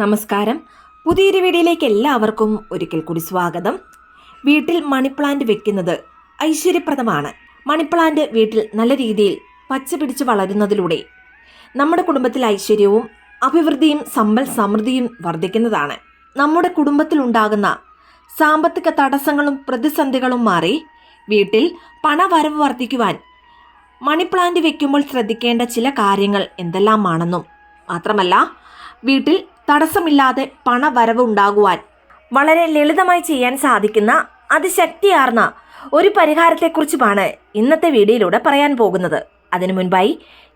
നമസ്കാരം. പുതിയൊരു വീഡിയോയിലേക്ക് എല്ലാവർക്കും ഒരിക്കൽ കൂടി സ്വാഗതം. വീട്ടിൽ മണിപ്ലാന്റ് വെക്കുന്നത് ഐശ്വര്യപ്രദമാണ്. മണിപ്ലാന്റ് വീട്ടിൽ നല്ല രീതിയിൽ പച്ച പിടിച്ച് വളരുന്നതിലൂടെ നമ്മുടെ കുടുംബത്തിൽ ഐശ്വര്യവും അഭിവൃദ്ധിയും സമ്പൽ സമൃദ്ധിയും വർദ്ധിക്കുന്നതാണ്. നമ്മുടെ കുടുംബത്തിലുണ്ടാകുന്ന സാമ്പത്തിക തടസ്സങ്ങളും പ്രതിസന്ധികളും മാറി വീട്ടിൽ പണവരവ് വർദ്ധിക്കുവാൻ മണിപ്ലാന്റ് വെക്കുമ്പോൾ ശ്രദ്ധിക്കേണ്ട ചില കാര്യങ്ങൾ എന്തെല്ലാമാണെന്നും മാത്രമല്ല വീട്ടിൽ തടസ്സമില്ലാതെ പണവരവ് ഉണ്ടാകുവാൻ വളരെ ലളിതമായി ചെയ്യാൻ സാധിക്കുന്ന അതിശക്തിയാർന്ന ഒരു പരിഹാരത്തെക്കുറിച്ചുമാണ് ഇന്നത്തെ വീഡിയോയിലൂടെ പറയാൻ പോകുന്നത്. അതിനു മുൻപായി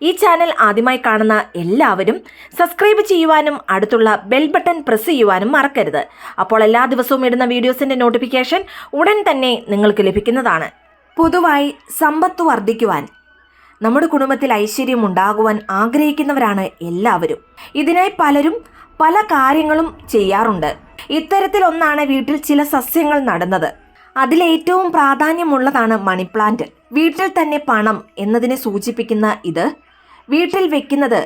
ഈ ചാനൽ ആദ്യമായി കാണുന്ന എല്ലാവരും സബ്സ്ക്രൈബ് ചെയ്യുവാനും അടുത്തുള്ള ബെൽ ബട്ടൺ പ്രസ് ചെയ്യുവാനും മറക്കരുത്. അപ്പോൾ എല്ലാ ദിവസവും ഇടുന്ന വീഡിയോസിന്റെ നോട്ടിഫിക്കേഷൻ ഉടൻ തന്നെ നിങ്ങൾക്ക് ലഭിക്കുന്നതാണ്. പൊതുവായി സമ്പത്ത് വർദ്ധിക്കുവാൻ നമ്മുടെ കുടുംബത്തിൽ ഐശ്വര്യം ഉണ്ടാകുവാൻ ആഗ്രഹിക്കുന്നവരാണ് എല്ലാവരും. ഇതിനായി പലരും പല കാര്യങ്ങളും ചെയ്യാറുണ്ട്. ഇത്തരത്തിലൊന്നാണ് വീട്ടിൽ ചില സസ്യങ്ങൾ നടുന്നത്. അതിലേറ്റവും പ്രാധാന്യമുള്ളതാണ് മണി പ്ലാന്റ് വീട്ടിൽ തന്നെ പണം എന്നതിനെ സൂചിപ്പിക്കുന്ന ഇത്. വീട്ടിൽ വെക്കുന്നത്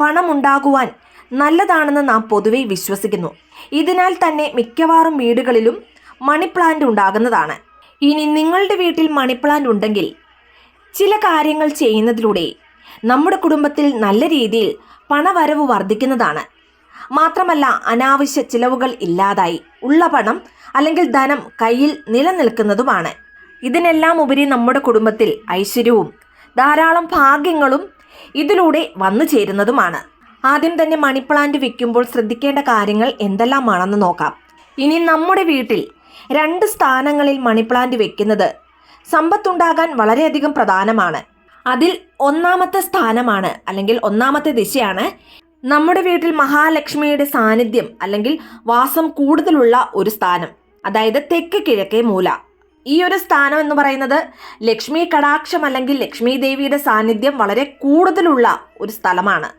പണമുണ്ടാകുവാൻ നല്ലതാണെന്ന് നാം പൊതുവെ വിശ്വസിക്കുന്നു. ഇതിനാൽ തന്നെ മിക്കവാറും വീടുകളിലും മണി പ്ലാന്റ് ഉണ്ടാകുന്നതാണ്. ഇനി നിങ്ങളുടെ വീട്ടിൽ മണി പ്ലാന്റ് ഉണ്ടെങ്കിൽ ചില കാര്യങ്ങൾ ചെയ്യുന്നതിലൂടെ നമ്മുടെ കുടുംബത്തിൽ നല്ല രീതിയിൽ പണവരവ് വർദ്ധിക്കുന്നതാണ്. മാത്രമല്ല അനാവശ്യ ചിലവുകൾ ഇല്ലാതായി. ഉള്ള പണം അല്ലെങ്കിൽ ധനം കയ്യിൽ നിലനിൽക്കുന്നതുമാണ്. ഇതിനെല്ലാം ഉപരി നമ്മുടെ കുടുംബത്തിൽ ഐശ്വര്യവും ധാരാളം ഭാഗ്യങ്ങളും ഇതിലൂടെ വന്നു ചേരുന്നതുമാണ്. ആദ്യം തന്നെ മണി പ്ലാന്റ് വെക്കുമ്പോൾ ശ്രദ്ധിക്കേണ്ട കാര്യങ്ങൾ എന്തെല്ലാമാണെന്ന് നോക്കാം. ഇനി നമ്മുടെ വീട്ടിൽ രണ്ട് സ്ഥാനങ്ങളിൽ മണി പ്ലാന്റ് വെക്കുന്നത് സമ്പത്തുണ്ടാകാൻ വളരെയധികം പ്രധാനമാണ്. അതിൽ ഒന്നാമത്തെ സ്ഥാനമാണ് അല്ലെങ്കിൽ ഒന്നാമത്തെ ദിശയാണ് നമ്മുടെ വീട്ടിൽ മഹാലക്ഷ്മിയുടെ സാന്നിധ്യം അല്ലെങ്കിൽ വാസം കൂടുതലുള്ള ഒരു സ്ഥാനം അതായത് തെക്ക് കിഴക്കേ മൂല. ഈ ഒരു സ്ഥാനം എന്ന് പറയുന്നത് ലക്ഷ്മി കടാക്ഷം അല്ലെങ്കിൽ ലക്ഷ്മി ദേവിയുടെ സാന്നിധ്യം വളരെ കൂടുതലുള്ള ഒരു സ്ഥലമാണ്.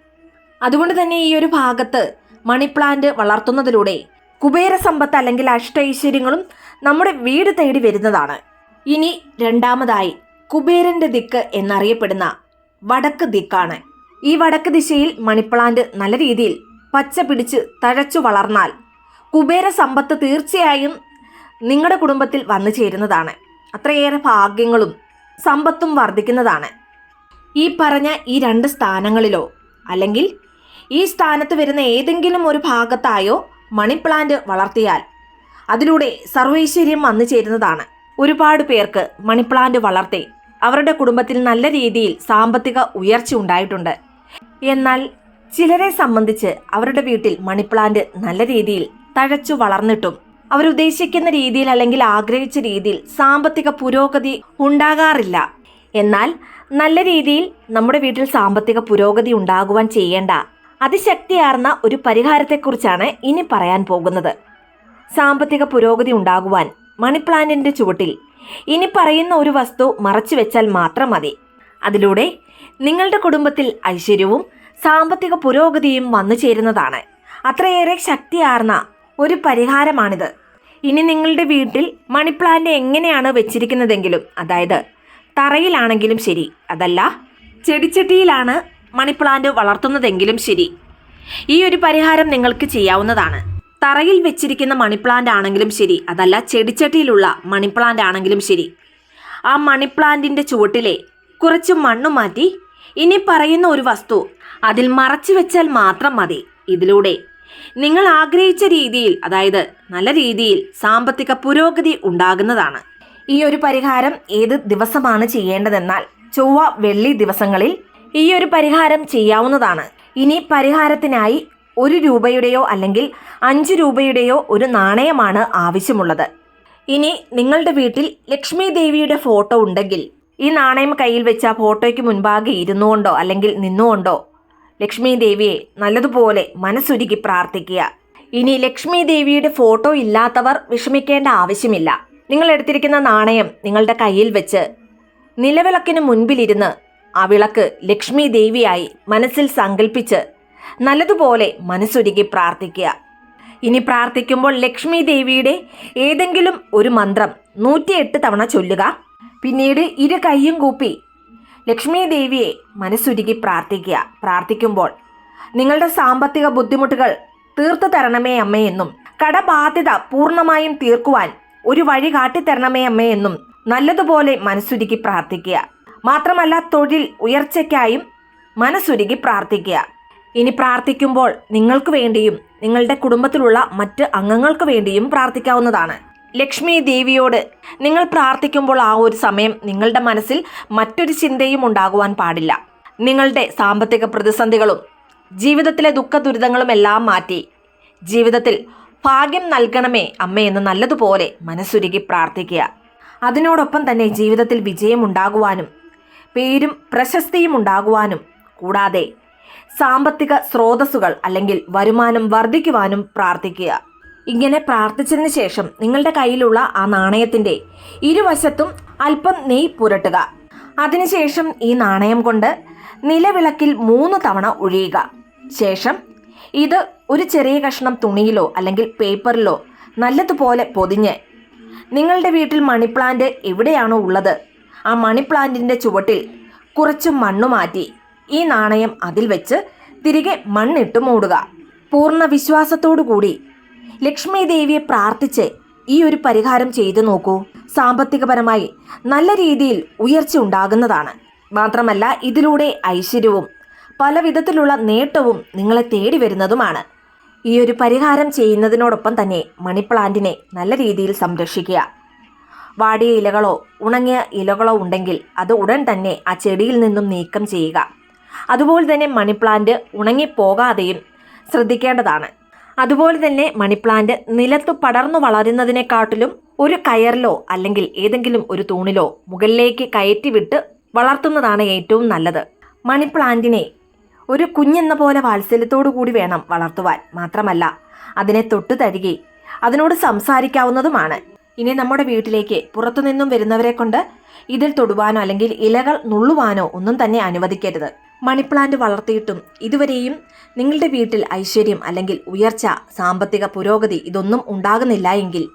അതുകൊണ്ട് തന്നെ ഈ ഒരു ഭാഗത്ത് മണിപ്ലാന്റ് വളർത്തുന്നതിലൂടെ കുബേര സമ്പത്ത് അല്ലെങ്കിൽ അഷ്ടൈശ്വര്യങ്ങളും നമ്മുടെ വീട് തേടി വരുന്നതാണ്. ഇനി രണ്ടാമതായി കുബേരന്റെ ദിക്ക് എന്നറിയപ്പെടുന്ന വടക്ക് ദിക്കാണ്. ഈ വടക്ക് ദിശയിൽ മണിപ്ലാന്റ് നല്ല രീതിയിൽ പച്ച പിടിച്ച് തഴച്ചു വളർന്നാൽ കുബേര സമ്പത്ത് തീർച്ചയായും നിങ്ങളുടെ കുടുംബത്തിൽ വന്നു ചേരുന്നതാണ്. അത്രയേറെ ഭാഗ്യങ്ങളും സമ്പത്തും വർദ്ധിക്കുന്നതാണ്. ഈ പറഞ്ഞ ഈ രണ്ട് സ്ഥാനങ്ങളിലോ അല്ലെങ്കിൽ ഈ സ്ഥാനത്ത് വരുന്ന ഏതെങ്കിലും ഒരു ഭാഗത്തായോ മണി പ്ലാന്റ് വളർത്തിയാൽ അതിലൂടെ സർവൈശ്വര്യം വന്നു ചേരുന്നതാണ്. ഒരുപാട് പേർക്ക് മണി പ്ലാന്റ് വളർത്തി അവരുടെ കുടുംബത്തിൽ നല്ല രീതിയിൽ സാമ്പത്തിക ഉയർച്ച ഉണ്ടായിട്ടുണ്ട്. എന്നാൽ ചിലരെ സംബന്ധിച്ച് അവരുടെ വീട്ടിൽ മണിപ്ലാന്റ് നല്ല രീതിയിൽ തഴച്ചു വളർന്നിട്ടും അവരുദ്ദേശിക്കുന്ന രീതിയിൽ അല്ലെങ്കിൽ ആഗ്രഹിച്ച രീതിയിൽ സാമ്പത്തിക പുരോഗതി ഉണ്ടാകാറില്ല. എന്നാൽ നല്ല രീതിയിൽ നമ്മുടെ വീട്ടിൽ സാമ്പത്തിക പുരോഗതി ഉണ്ടാകുവാൻ ചെയ്യേണ്ട അതിശക്തിയാർന്ന ഒരു പരിഹാരത്തെക്കുറിച്ചാണ് ഇനി പറയാൻ പോകുന്നത്. സാമ്പത്തിക പുരോഗതി ഉണ്ടാകുവാൻ മണിപ്ലാന്റിന്റെ ചുവട്ടിൽ ഇനി പറയുന്ന ഒരു വസ്തു മറച്ചു വെച്ചാൽ മാത്രം മതി. അതിലൂടെ നിങ്ങളുടെ കുടുംബത്തിൽ ഐശ്വര്യവും സാമ്പത്തിക പുരോഗതിയും വന്നു ചേരുന്നതാണ്. അത്രയേറെ ശക്തിയാർന്ന ഒരു പരിഹാരമാണിത്. ഇനി നിങ്ങളുടെ വീട്ടിൽ മണിപ്ലാന്റ് എങ്ങനെയാണ് വെച്ചിരിക്കുന്നതെങ്കിലും അതായത് തറയിലാണെങ്കിലും ശരി അതല്ല ചെടിച്ചട്ടിയിലാണ് മണിപ്ലാന്റ് വളർത്തുന്നതെങ്കിലും ശരി. ഈ ഒരു പരിഹാരം നിങ്ങൾക്ക് ചെയ്യാവുന്നതാണ്. തറയിൽ വെച്ചിരിക്കുന്ന മണിപ്ലാന്റ് ആണെങ്കിലും ശരി അതല്ല ചെടിച്ചട്ടിയിലുള്ള മണിപ്ലാന്റ് ആണെങ്കിലും ശരി. ആ മണിപ്ലാന്റിന്റെ ചുവട്ടിലെ കുറച്ച് മണ്ണ് മാറ്റി ഇനി പറയുന്ന ഒരു വസ്തു അതിൽ മറച്ചു വെച്ചാൽ മാത്രം മതി. ഇതിലൂടെ നിങ്ങൾ ആഗ്രഹിച്ച രീതിയിൽ അതായത് നല്ല രീതിയിൽ സാമ്പത്തിക പുരോഗതി ഉണ്ടാകുന്നതാണ്. ഈ ഒരു പരിഹാരം ഏത് ദിവസമാണ് ചെയ്യേണ്ടതെന്നാൽ ചൊവ്വ വെള്ളി ദിവസങ്ങളിൽ ഈ ഒരു പരിഹാരം ചെയ്യാവുന്നതാണ്. ഇനി പരിഹാരത്തിനായി ഒരു രൂപയുടെയോ അല്ലെങ്കിൽ അഞ്ച് രൂപയുടെയോ ഒരു നാണയമാണ് ആവശ്യമുള്ളത്. ഇനി നിങ്ങളുടെ വീട്ടിൽ ലക്ഷ്മി ദേവിയുടെ ഫോട്ടോ ഉണ്ടെങ്കിൽ ഈ നാണയം കയ്യിൽ വെച്ച ഫോട്ടോയ്ക്ക് മുൻപാകെ ഇരുന്നുകൊണ്ടോ അല്ലെങ്കിൽ നിന്നുകൊണ്ടോ? ലക്ഷ്മി ദേവിയെ നല്ലതുപോലെ മനസ്സുരുക്കി പ്രാർത്ഥിക്കുക. ഇനി ലക്ഷ്മി ദേവിയുടെ ഫോട്ടോ ഇല്ലാത്തവർ വിഷമിക്കേണ്ട ആവശ്യമില്ല. നിങ്ങൾ എടുത്തിരിക്കുന്ന നാണയം നിങ്ങളുടെ കയ്യിൽ വെച്ച് നിലവിളക്കിന് മുൻപിലിരുന്ന് ആ വിളക്ക് ലക്ഷ്മി ദേവിയായി മനസ്സിൽ സങ്കല്പിച്ച് നല്ലതുപോലെ മനസ്സൊരുക്കി പ്രാർത്ഥിക്കുക. ഇനി പ്രാർത്ഥിക്കുമ്പോൾ ലക്ഷ്മി ദേവിയുടെ ഏതെങ്കിലും ഒരു മന്ത്രം നൂറ്റിയെട്ട് തവണ ചൊല്ലുക. പിന്നീട് ഇരു കൈയും കൂപ്പി ലക്ഷ്മി ദേവിയെ മനസ്സുരുകി പ്രാർത്ഥിക്കുക. പ്രാർത്ഥിക്കുമ്പോൾ നിങ്ങളുടെ സാമ്പത്തിക ബുദ്ധിമുട്ടുകൾ തീർത്തു തരണമേ അമ്മയെന്നും കടബാധ്യത പൂർണമായും തീർക്കുവാൻ ഒരു വഴി കാട്ടിത്തരണമേ അമ്മയെന്നും നല്ലതുപോലെ മനസ്സുരുകി പ്രാർത്ഥിക്കുക. മാത്രമല്ല തൊഴിൽ ഉയർച്ചയ്ക്കായും മനസ്സുരുകി പ്രാർത്ഥിക്കുക. ഇനി പ്രാർത്ഥിക്കുമ്പോൾ നിങ്ങൾക്ക് വേണ്ടിയും നിങ്ങളുടെ കുടുംബത്തിലുള്ള മറ്റ് അംഗങ്ങൾക്ക് വേണ്ടിയും പ്രാർത്ഥിക്കാവുന്നതാണ്. ലക്ഷ്മി ദേവിയോട് നിങ്ങൾ പ്രാർത്ഥിക്കുമ്പോൾ ആ ഒരു സമയം നിങ്ങളുടെ മനസ്സിൽ മറ്റൊരു ചിന്തയും ഉണ്ടാകുവാൻ പാടില്ല. നിങ്ങളുടെ സാമ്പത്തിക പ്രതിസന്ധികളും ജീവിതത്തിലെ ദുഃഖ ദുരിതങ്ങളും എല്ലാം മാറ്റി ജീവിതത്തിൽ ഭാഗ്യം നൽകണമേ അമ്മയെന്ന് നല്ലതുപോലെ മനസ്സുരുകി പ്രാർത്ഥിക്കുക. അതിനോടൊപ്പം തന്നെ ജീവിതത്തിൽ വിജയം ഉണ്ടാകുവാനും പേരും പ്രശസ്തിയും ഉണ്ടാകുവാനും കൂടാതെ സാമ്പത്തിക സ്രോതസ്സുകൾ അല്ലെങ്കിൽ വരുമാനം വർദ്ധിക്കുവാനും പ്രാർത്ഥിക്കുക. ഇങ്ങനെ പ്രാർത്ഥിച്ചതിന് ശേഷം നിങ്ങളുടെ കയ്യിലുള്ള ആ നാണയത്തിന്റെ ഇരുവശത്തും അല്പം നെയ് പുരട്ടുക. അതിനുശേഷം ഈ നാണയം കൊണ്ട് നിലവിളക്കിൽ മൂന്ന് തവണ ഒഴിയുക. ശേഷം ഇത് ഒരു ചെറിയ കഷ്ണം തുണിയിലോ അല്ലെങ്കിൽ പേപ്പറിലോ നല്ലതുപോലെ പൊതിഞ്ഞ് നിങ്ങളുടെ വീട്ടിൽ മണി പ്ലാന്റ് എവിടെയാണോ ഉള്ളത് ആ മണി പ്ലാന്റിന്റെ ചുവട്ടിൽ കുറച്ച് മണ്ണ് മാറ്റി ഈ നാണയം അതിൽ വെച്ച് തിരികെ മണ്ണിട്ട് മൂടുക. പൂർണ വിശ്വാസത്തോടു കൂടി ലക്ഷ്മി ദേവിയെ പ്രാർത്ഥിച്ച് ഈ ഒരു പരിഹാരം ചെയ്തു നോക്കൂ. സാമ്പത്തികപരമായി നല്ല രീതിയിൽ ഉയർച്ച ഉണ്ടാകുന്നതാണ്. മാത്രമല്ല ഇതിലൂടെ ഐശ്വര്യവും പല വിധത്തിലുള്ള നേട്ടവും നിങ്ങളെ തേടി വരുന്നതുമാണ്. ഈ ഒരു പരിഹാരം ചെയ്യുന്നതിനോടൊപ്പം തന്നെ മണി പ്ലാന്റിനെ നല്ല രീതിയിൽ സംരക്ഷിക്കുക. വാടിയ ഇലകളോ ഉണങ്ങിയ ഇലകളോ ഉണ്ടെങ്കിൽ അത് ഉടൻ തന്നെ ആ ചെടിയിൽ നിന്നും നീക്കം ചെയ്യുക. അതുപോലെ തന്നെ മണി പ്ലാന്റ് ഉണങ്ങിപ്പോകാതെയും ശ്രദ്ധിക്കേണ്ടതാണ്. അതുപോലെ തന്നെ മണിപ്ലാന്റ് നിലത്തു പടർന്നു വളരുന്നതിനെക്കാട്ടിലും ഒരു കയറിലോ അല്ലെങ്കിൽ ഏതെങ്കിലും ഒരു തൂണിലോ മുകളിലേക്ക് കയറ്റി വിട്ട് വളർത്തുന്നതാണ് ഏറ്റവും നല്ലത്. മണിപ്ലാന്റിനെ ഒരു കുഞ്ഞെന്ന പോലെ വാത്സല്യത്തോടു കൂടി വേണം വളർത്തുവാൻ. മാത്രമല്ല അതിനെ തൊട്ടു തഴുകി അതിനോട് സംസാരിക്കാവുന്നതുമാണ്. ഇനി നമ്മുടെ വീട്ടിലേക്ക് പുറത്തുനിന്നും വരുന്നവരെ കൊണ്ട് ഇതിൽ തൊടുവാനോ അല്ലെങ്കിൽ ഇലകൾ നുള്ളുവാനോ ഒന്നും തന്നെ അനുവദിക്കരുത്. മണി പ്ലാന്റ് വളർത്തിയിട്ടും ഇതുവരെയും നിങ്ങളുടെ വീട്ടിൽ ഐശ്വര്യം അല്ലെങ്കിൽ ഉയർച്ച സാമ്പത്തിക പുരോഗതി ഇതൊന്നും ഉണ്ടാകുന്നില്ല എങ്കിൽ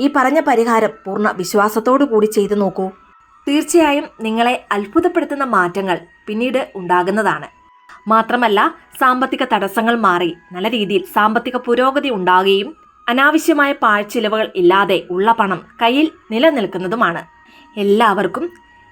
ഈ പറഞ്ഞ പരിഹാരം പൂർണ വിശ്വാസത്തോടു കൂടി ചെയ്തു നോക്കൂ. തീർച്ചയായും നിങ്ങളെ അത്ഭുതപ്പെടുത്തുന്ന മാറ്റങ്ങൾ പിന്നീട് ഉണ്ടാകുന്നതാണ്. മാത്രമല്ല സാമ്പത്തിക തടസ്സങ്ങൾ മാറി നല്ല രീതിയിൽ സാമ്പത്തിക പുരോഗതി ഉണ്ടാകുകയും അനാവശ്യമായ പാഴ്ചിലവുകൾ ഇല്ലാതെ ഉള്ള പണം കയ്യിൽ നിലനിൽക്കുന്നതുമാണ്. എല്ലാവർക്കും